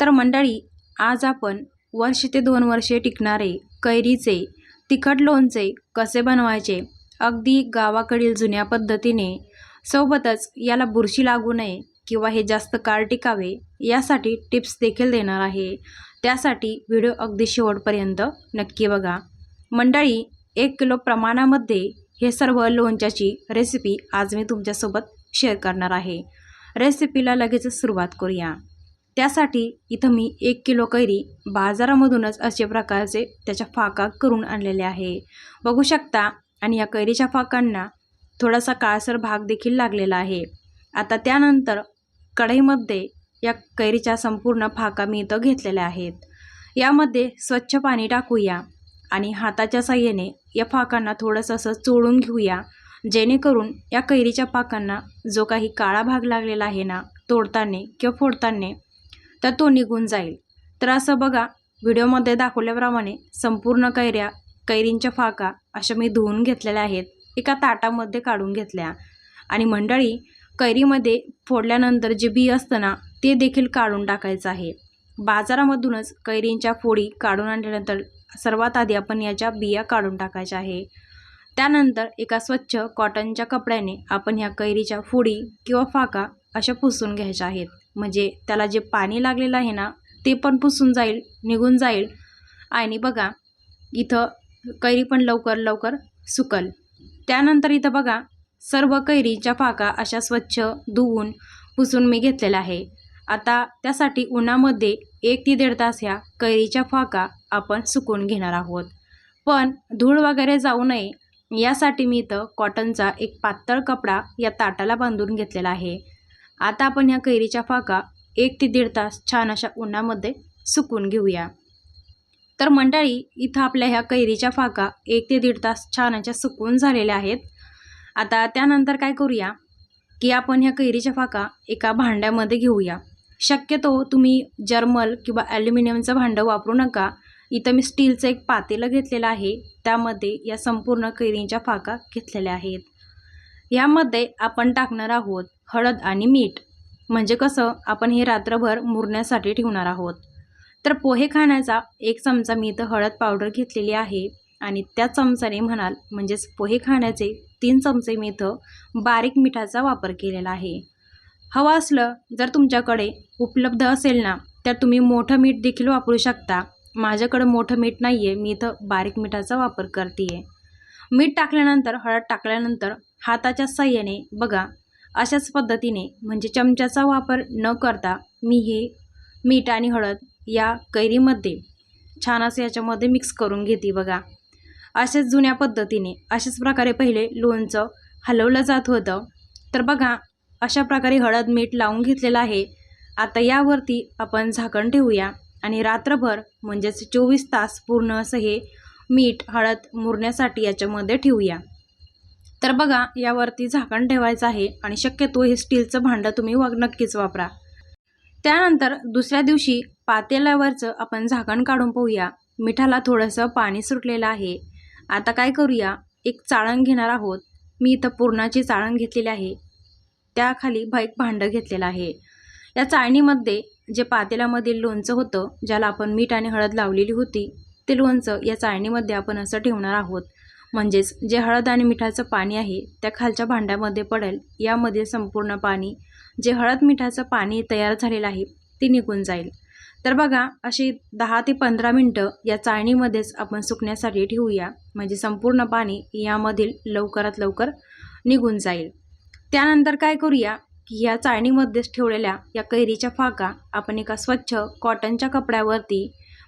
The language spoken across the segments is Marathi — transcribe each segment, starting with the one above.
तर मंडळी आज आपण वर्ष ते दोन वर्षे टिकणारे कैरीचे तिखट लोणचे कसे बनवायचे अगदी गावाकडील जुन्या पद्धतीने सोबतच याला बुरशी लागू नये किंवा हे जास्त काळ टिकावे यासाठी टिप्स देखील देणार आहे. त्यासाठी व्हिडिओ अगदी शेवटपर्यंत नक्की बघा. मंडळी एक किलो प्रमाणामध्ये हे सर्व लोणच्याची रेसिपी आज मी तुमच्यासोबत शेअर करणार आहे. रेसिपीला लगेच सुरुवात करूया. त्यासाठी इथं मी एक किलो कैरी बाजारामधूनच असे प्रकारचे त्याच्या फाका करून आणलेले आहे. बघू शकता आणि या कैरीच्या फाकांना थोडासा काळसर भाग देखील लागलेला आहे. आता त्यानंतर कढईमध्ये या कैरीच्या संपूर्ण फाका मी इथं घेतलेल्या आहेत. यामध्ये स्वच्छ पाणी टाकूया आणि हाताच्या साह्याने या फाकांना थोडंसं असं चोळून घेऊया जेणेकरून या कैरीच्या पाकांना जो काही काळा भाग लागलेला आहे ना तोडताना किंवा फोडताना तर तो निघून जाईल. तर असं बघा व्हिडिओमध्ये दाखवल्याप्रमाणे संपूर्ण कैऱ्या कैरींच्या फाका अशा मी धुवून घेतलेल्या आहेत एका ताटामध्ये काढून घेतल्या. आणि मंडळी कैरीमध्ये फोडल्यानंतर जे बी असतं ना ते देखील काढून टाकायचं आहे. बाजारामधूनच कैरींच्या फोडी काढून आणल्यानंतर सर्वात आधी आपण याच्या बिया काढून टाकायच्या आहे. त्यानंतर एका स्वच्छ कॉटनच्या कपड्याने आपण ह्या कैरीच्या फोडी किंवा फाका अशा पुसून घ्यायच्या आहेत. म्हणजे त्याला जे पाणी लागलेलं आहे ना ते पण पुसून जाईल निघून जाईल. आणि बघा इथं कैरी पण लवकर लवकर सुकल. त्यानंतर इथं बघा सर्व कैरीच्या फाका अशा स्वच्छ धुवून पुसून मी घेतलेल्या आहे. आता त्यासाठी उन्हामध्ये एक ते दीड तास ह्या कैरीच्या फाका आपण सुकून घेणार आहोत. पण धूळ वगैरे जाऊ नये यासाठी मी इथं कॉटनचा एक पातळ कपडा या ताटाला बांधून घेतलेला आहे. आता आपण ह्या कैरीच्या फाका एक ते दीड तास छान अशा उन्हामध्ये सुकून घेऊया. तर मंडळी इथं आपल्या ह्या कैरीच्या फाका एक ते दीड तास छान अशा सुकून झालेल्या आहेत. आता त्यानंतर काय करूया की आपण ह्या कैरीच्या फाका एका भांड्यामध्ये घेऊया. शक्यतो तुम्ही जर्मल किंवा ॲल्युमिनियमचं भांडं वापरू नका. इथं मी स्टीलचं एक पातेलं घेतलेलं आहे. त्यामध्ये या संपूर्ण कैरींच्या फाका घेतलेल्या आहेत. यामध्ये आपण टाकणार आहोत हळद आणि मीठ. म्हणजे कसं? आपण हे रात्रभर मुरण्यासाठी ठेवणार आहोत. तर पोहे खाण्याचा एक चमचा मी इथं हळद पावडर घेतलेली आहे आणि त्या चमचाने म्हणाल म्हणजेच पोहे खाण्याचे तीन चमचे मी इथं बारीक मिठाचा वापर केलेला आहे. हवं असलं जर तुमच्याकडे उपलब्ध असेल ना तर तुम्ही मोठं मीठ देखील वापरू शकता. माझ्याकडं मोठं मीठ नाही आहे मी इथं बारीक मिठाचा वापर करते आहे मीठ टाकल्यानंतर हळद टाकल्यानंतर हाताच्या साह्याने बघा अशाच पद्धतीने म्हणजे चमच्याचा वापर न करता मी हे मीठ आणि हळद या कैरीमध्ये छान असं याच्यामध्ये मिक्स करून घेते बघा. अशाच जुन्या पद्धतीने अशाच प्रकारे पहिले लोणचं हलवलं जात होतं. तर बघा अशा प्रकारे हळद मीठ लावून घेतलेलं आहे. आता यावरती आपण झाकण ठेवूया आणि रात्रभर म्हणजेच चोवीस तास पूर्ण असं हे मीठ हळद मुरण्यासाठी याच्यामध्ये ठेवूया. तर बघा यावरती झाकण ठेवायचं आहे आणि शक्यतो हे स्टीलचं भांडं तुम्ही व नक्कीच वापरा. त्यानंतर दुसऱ्या दिवशी पातेल्यावरचं आपण झाकण काढून पाहूया. मिठाला थोडंसं पाणी सुटलेलं आहे. आता काय करूया? एक चाळण घेणार आहोत. मी इथं पूर्णाची चाळण घेतलेली आहे. त्याखाली भाईक एक भांडं घेतलेलं आहे. या चाळणीमध्ये जे पातेल्यामधील लोणचं होतं ज्याला आपण मीठ आणि हळद लावलेली होती ते लोणचं या चाळणीमध्ये आपण असं ठेवणार आहोत. म्हणजेच जे हळद आणि मिठाचं पाणी आहे त्या खालच्या भांड्यामध्ये पडेल. यामध्ये संपूर्ण पाणी जे हळद मिठाचं पाणी तयार झालेलं आहे ते निघून जाईल. तर बघा अशी दहा ते पंधरा मिनटं या चाळणीमध्येच आपण सुकण्यासाठी ठेवूया. म्हणजे संपूर्ण पाणी यामधील लवकरात लवकर निघून जाईल. त्यानंतर काय करूया की ह्या चाळणीमध्येच ठेवलेल्या या कैरीच्या फाका आपण एका स्वच्छ कॉटनच्या कपड्यावरती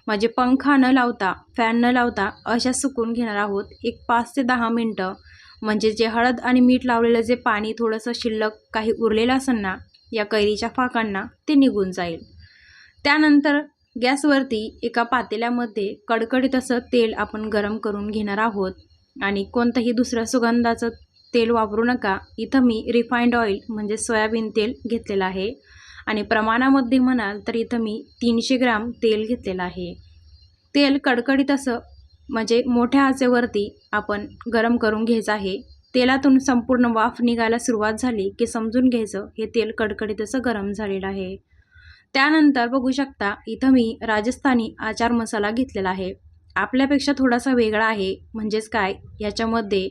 म्हणजे पंखा न लावता फॅन न लावता अशा सुकून घेणार आहोत. एक पाच ते दहा मिनटं. म्हणजे जे हळद आणि मीठ लावलेलं जे पाणी थोडंसं शिल्लक काही उरलेलं असेल ना या कैरीच्या फाकांना ते निघून जाईल. त्यानंतर गॅसवरती एका पातेल्यामध्ये कडकडीत असं तेल आपण गरम करून घेणार आहोत. आणि कोणतंही दुसरं सुगंधाचं तेल वापरू नका. इथं मी रिफाईंड ऑइल म्हणजे सोयाबीन तेल घेतलेलं आहे. आणि प्रमाणामध्ये म्हणाल तर इथं मी तीनशे ग्राम तेल घेतलेलं आहे. तेल कडकडीत असं म्हणजे मोठ्या आचेवरती आपण गरम करून घ्यायचं आहे. तेलातून संपूर्ण वाफ निघायला सुरुवात झाली की समजून घ्यायचं हे तेल कडकडीत असं गरम झालेलं आहे. त्यानंतर बघू शकता इथं मी राजस्थानी आचार मसाला घेतलेला आहे. आपल्यापेक्षा थोडासा वेगळा आहे म्हणजेच काय? याच्यामध्ये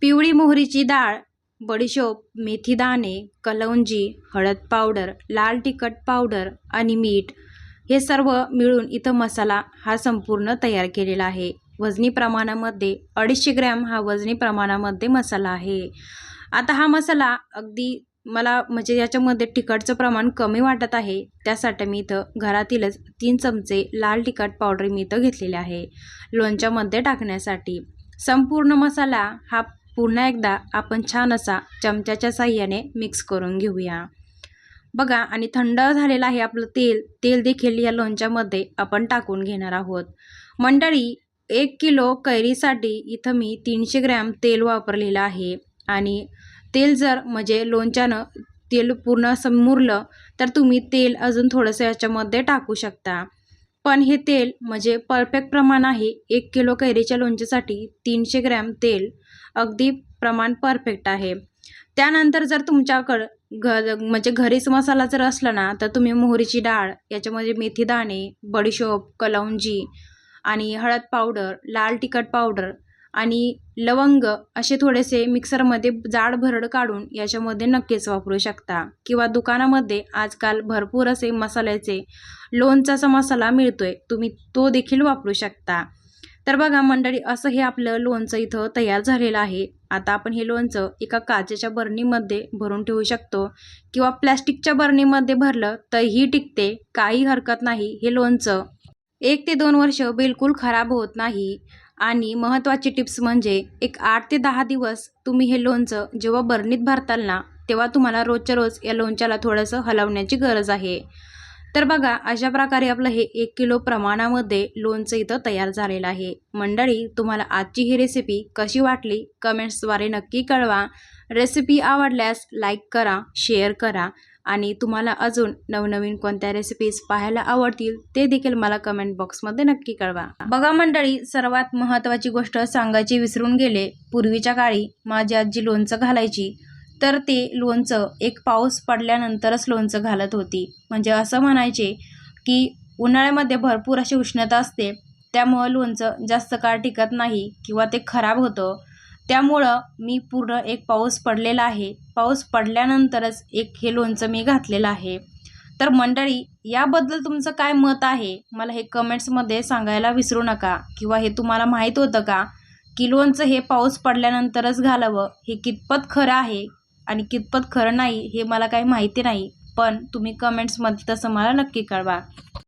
पिवळी मोहरीची डाळ बडीशोप मेथी दाणे कलौंजी हळद पावडर लाल तिखट पावडर आणि मीठ हे सर्व मिळून इथं मसाला हा संपूर्ण तयार केलेला आहे. वजनी प्रमाणामध्ये अडीचशे ग्रॅम हा वजनी प्रमाणामध्ये मसाला आहे. आता हा मसाला अगदी मला म्हणजे याच्यामध्ये तिखटचं प्रमाण कमी वाटत आहे त्यासाठी मी इथं घरातीलच तीन चमचे लाल तिखट पावडर मी इथं घेतलेले आहे. लोणच्यामध्ये टाकण्यासाठी संपूर्ण मसाला हा पुन्हा एकदा आपण छान असा चमच्याच्या साह्याने मिक्स करून घेऊया. बघा आणि थंड झालेलं आहे आपलं तेल तेल देखील या लोणच्यामध्ये आपण टाकून घेणार आहोत. मंडळी एक किलो कैरीसाठी इथं मी तीनशे ग्रॅम तेल वापरलेलं आहे. आणि तेल जर म्हणजे लोणच्यानं तेल पूर्ण असं मुरलं तर तुम्ही तेल अजून थोडंसं याच्यामध्ये टाकू शकता. पण हे तेल म्हणजे परफेक्ट प्रमाण आहे. एक किलो कैरीच्या लोणच्यासाठी तीनशे ग्रॅम तेल अगदी प्रमाण परफेक्ट आहे. त्यानंतर जर तुमच्याकडं घ म्हणजे घरीच मसाला जर असला ना तर तुम्ही मोहरीची डाळ याच्यामध्ये मेथी दाणे बडीशोप कलौंजी आणि हळद पावडर लाल तिखट पावडर आणि लवंग असे थोडेसे मिक्सरमध्ये जाड भरड काढून याच्यामध्ये नक्कीच वापरू शकता. किंवा दुकानामध्ये आजकाल भरपूर असे मसाल्याचे लोणचाचा मसाला मिळतोय तुम्ही तो देखील वापरू शकता. तर बघा मंडळी असं हे आपलं लोणचं इथं तयार झालेलं आहे. आता आपण हे लोणचं एका काचेच्या बरणीमध्ये भरून ठेवू शकतो. किंवा प्लॅस्टिकच्या बरणीमध्ये भरलं तरीही टिकते काही हरकत नाही हे लोणचं. एक ते दोन वर्ष बिलकुल खराब होत नाही. आणि महत्त्वाची टिप्स म्हणजे एक आठ ते दहा दिवस तुम्ही हे लोणचं जेव्हा बरणीत भरताल ना तेव्हा तुम्हाला रोजच्या रोज या लोणच्याला थोडंसं हलवण्याची गरज आहे. तर बघा अशा प्रकारे आपलं हे एक किलो प्रमाणामध्ये लोणचं इथं तयार झालेलं आहे. मंडळी तुम्हाला आजची ही रेसिपी कशी वाटली? कमेंट्सद्वारे नक्की कळवा. रेसिपी आवडल्यास लाईक करा शेअर करा. आणि तुम्हाला अजून नवनवीन कोणत्या रेसिपीज पाहायला आवडतील ते देखील मला कमेंट बॉक्समध्ये नक्की कळवा. बघा मंडळी सर्वात महत्त्वाची गोष्ट सांगायची विसरून गेले पूर्वीच्या काळी माझी आजी लोणचं घालायची. तर ते लोणचं एक पाऊस पडल्यानंतरच लोणचं घालत होती. म्हणजे असं म्हणायचे की उन्हाळ्यामध्ये भरपूर अशी उष्णता असते त्यामुळं लोणचं जास्त काळ टिकत नाही किंवा ते खराब होतं. त्यामुळं मी पूर्ण एक पाऊस पडलेला आहे. पाऊस पडल्यानंतरच एक हे लोणचं मी घातलेलं आहे. तर मंडळी याबद्दल तुमचं काय मत आहे? मला हे कमेंट्समध्ये सांगायला विसरू नका किंवा हे तुम्हाला माहीत होतं का की लोणचं हे पाऊस पडल्यानंतरच घालावं? हे कितपत खरं आहे आणि कितपत खरं नाही हे मला काही माहिती नाही. पण तुम्ही कमेंट्समध्ये तसं मला नक्की कळवा.